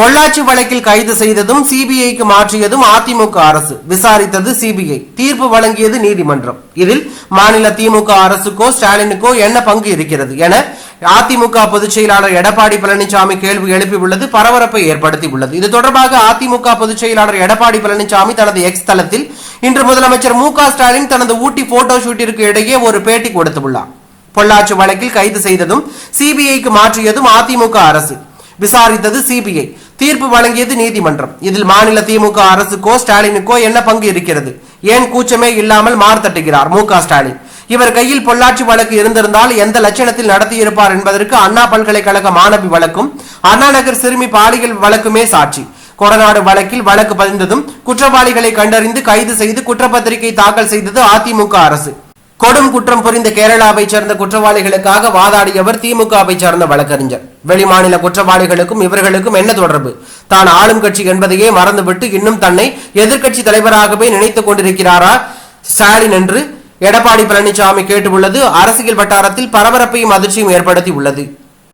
பொள்ளாச்சி வழக்கில் கைது செய்ததும் சிபிஐக்கு மாற்றியதும் அதிமுக அரசு. விசாரித்தது சிபிஐ. தீர்ப்பு வழங்கியது நீதிமன்றம். இதில் மாநில திமுக அரசுக்கோ ஸ்டாலினுக்கோ என்ன பங்கு இருக்கிறது என அதிமுக பொதுச் செயலாளர் எடப்பாடி பழனிசாமி கேள்வி எழுப்பியுள்ளது பரபரப்பை ஏற்படுத்தியுள்ளது. இது தொடர்பாக அதிமுக பொதுச் செயலாளர் எடப்பாடி பழனிசாமி தனது எக்ஸ் தளத்தில் இன்று முதலமைச்சர் மு க ஸ்டாலின் தனது ஊட்டி போட்டோ ஷூட்டிற்கு இடையே ஒரு பேட்டி கொடுத்துள்ளார். பொள்ளாச்சி வழக்கில் கைது செய்ததும் சிபிஐக்கு மாற்றியதும் அதிமுக அரசு. விசாரித்தது சிபிஐ தீர்ப்பு வழங்கியது நீதிமன்றம். இதில் மாநில திமுக அரசுக்கோ ஸ்டாலினுக்கோ என்ன பங்கு இருக்கிறது? ஏன் கூச்சமே இல்லாமல் மார்த்தட்டுகிறார் மு ஸ்டாலின். இவர் கையில் பொள்ளாச்சி வழக்கு இருந்திருந்தால் எந்த லட்சணத்தில் நடத்தியிருப்பார் என்பதற்கு அண்ணா பல்கலைக்கழக மாணவி வழக்கும் அண்ணா நகர் சிறுமி பாலியல் வழக்குமே சாட்சி. கொடநாடு வழக்கில் வழக்கு பதிந்ததும் குற்றவாளிகளை கண்டறிந்து கைது செய்து குற்றப்பத்திரிகை தாக்கல் செய்தது அதிமுக அரசு. கொடும் குற்றம் புரிந்த கேரளாவை சேர்ந்த குற்றவாளிகளுக்காக வாதாடியவர் திமுகவை சேர்ந்த வழக்கறிஞர். வெளிமாநில குற்றவாளிகளுக்கும் இவர்களுக்கும் என்ன தொடர்பு? தான் ஆளும் கட்சி என்பதையே மறந்துவிட்டு இன்னும் தன்னை எதிர்க்கட்சி தலைவராகவே நினைத்துக் கொண்டிருக்கிறாரா? ஸ்டாலின் என்று எடப்பாடி பழனிசாமி கேட்டுள்ளது. அரசியல் வட்டாரத்தில் பரபரப்பையும் அதிர்ச்சியும் ஏற்படுத்தி உள்ளது.